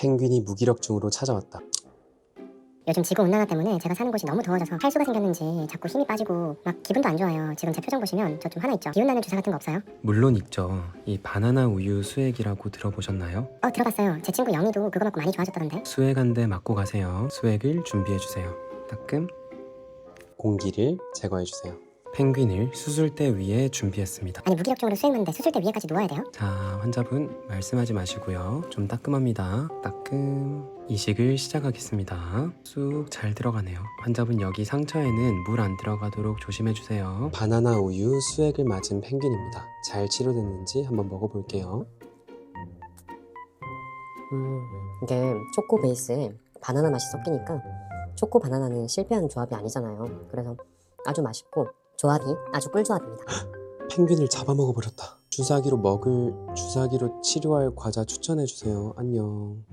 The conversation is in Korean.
펭귄이 무기력증으로 찾아왔다. 요즘 지구 온난화 때문에 제가 사는 곳이 너무 더워져서 탈수가 생겼는지 자꾸 힘이 빠지고 막 기분도 안 좋아요. 지금 제 표정 보시면 저 좀 화나 있죠. 기운 나는 주사 같은 거 없어요? 물론 있죠. 이 바나나 우유 수액이라고 들어보셨나요? 어 들어봤어요. 제 친구 영희도 그거 맞고 많이 좋아졌다던데. 수액 한 대 맞고 가세요. 수액을 준비해 주세요. 따끔. 공기를 제거해 주세요. 펭귄을 수술대 위에 준비했습니다. 아니 무기력증으로 수액 맞는데 수술대 위에까지 누워야 돼요? 자, 환자분 말씀하지 마시고요. 좀 따끔합니다. 따끔. 이식을 시작하겠습니다. 쑥 잘 들어가네요. 환자분 여기 상처에는 물 안 들어가도록 조심해 주세요. 바나나 우유 수액을 맞은 펭귄입니다. 잘 치료됐는지 한번 먹어볼게요. 음, 이게 초코 베이스에 바나나 맛이 섞이니까 초코 바나나는 실패하는 조합이 아니잖아요. 그래서 아주 맛있고 조합이 아주 꿀조합입니다. 펭귄을 잡아먹어 버렸다. 주사기로 먹을 주사기로 치료할 과자 추천해 주세요. 안녕.